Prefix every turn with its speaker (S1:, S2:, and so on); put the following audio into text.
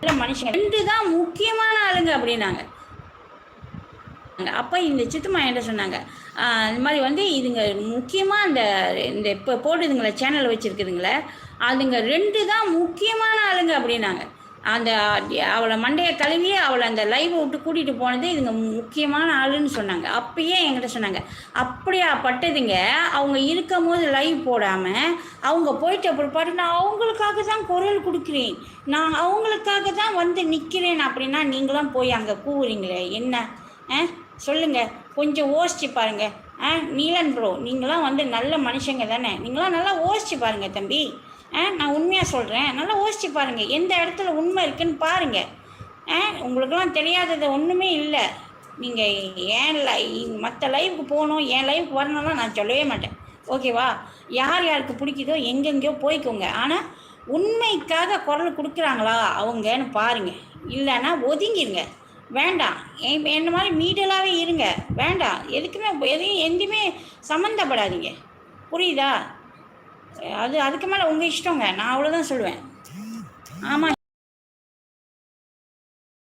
S1: நல்ல மனுஷங்க. ரெண்டு தான் முக்கியமான ஆளுங்க அப்படின்னாங்க. அப்போ இந்த சித்தம்மா என்ன சொன்னாங்க இந்த மாதிரி வந்து இதுங்க முக்கியமாக அந்த இந்த இப்போ போடுதுங்களே சேனல் வச்சுருக்குதுங்களே அதுங்க ரெண்டு தான் முக்கியமான ஆளுங்க அப்படின்னாங்க. அந்த அவளை மண்டையை கழுவி அவளை அந்த லைவை விட்டு கூட்டிகிட்டு போனது இதுங்க முக்கியமான ஆளுன்னு சொன்னாங்க. அப்பயே என்கிட்ட சொன்னாங்க. அப்படியா பட்டதுங்க. அவங்க இருக்கும் போது லைவ் போடாமல் அவங்க போயிட்டு அப்புறம் பாட்டு நான் அவங்களுக்காக தான் குரல் கொடுக்குறேன். நான் அவங்களுக்காக தான் வந்து நிற்கிறேன் அப்படின்னா நீங்களாம் போய் அங்கே கூவுறீங்களே என்ன? ஆ? சொல்லுங்கள் கொஞ்சம் யோசிச்சு பாருங்க. ஆ நீலன் ப்ரோ நீங்களாம் வந்து நல்ல மனுஷங்க தானே. நீங்களாம் நல்லா யோசிச்சு பாருங்க தம்பி. நான் உண்மையாக சொல்கிறேன் நல்லா யோசிச்சு பாருங்கள் எந்த இடத்துல உண்மை இருக்குன்னு பாருங்கள் ஆ உங்களுக்கெல்லாம் தெரியாதது ஒன்றுமே இல்லை. நீங்கள் ஏன் லை மற்ற லைவுக்கு போகணும் என் லைவுக்கு வரணும்லாம் நான் சொல்லவே மாட்டேன். ஓகேவா யார் யாருக்கு பிடிக்குதோ எங்கெங்கேயோ போய்க்கோங்க. ஆனால் உண்மைக்காக குரல் கொடுக்குறாங்களா அவங்கன்னு பாருங்கள் இல்லைன்னா ஒதுங்கிருங்க. வேண்டாம். என்ன மாதிரி மீடலாகவே இருங்க. வேண்டாம். எதுக்குமே எதையும் எங்கேயுமே சம்மந்தப்படாதீங்க. புரியுதா? அது அதுக்கு மேலே உங்கள் இஷ்டங்க. நான் அவ்வளோதான் சொல்லுவேன். ஆமாம்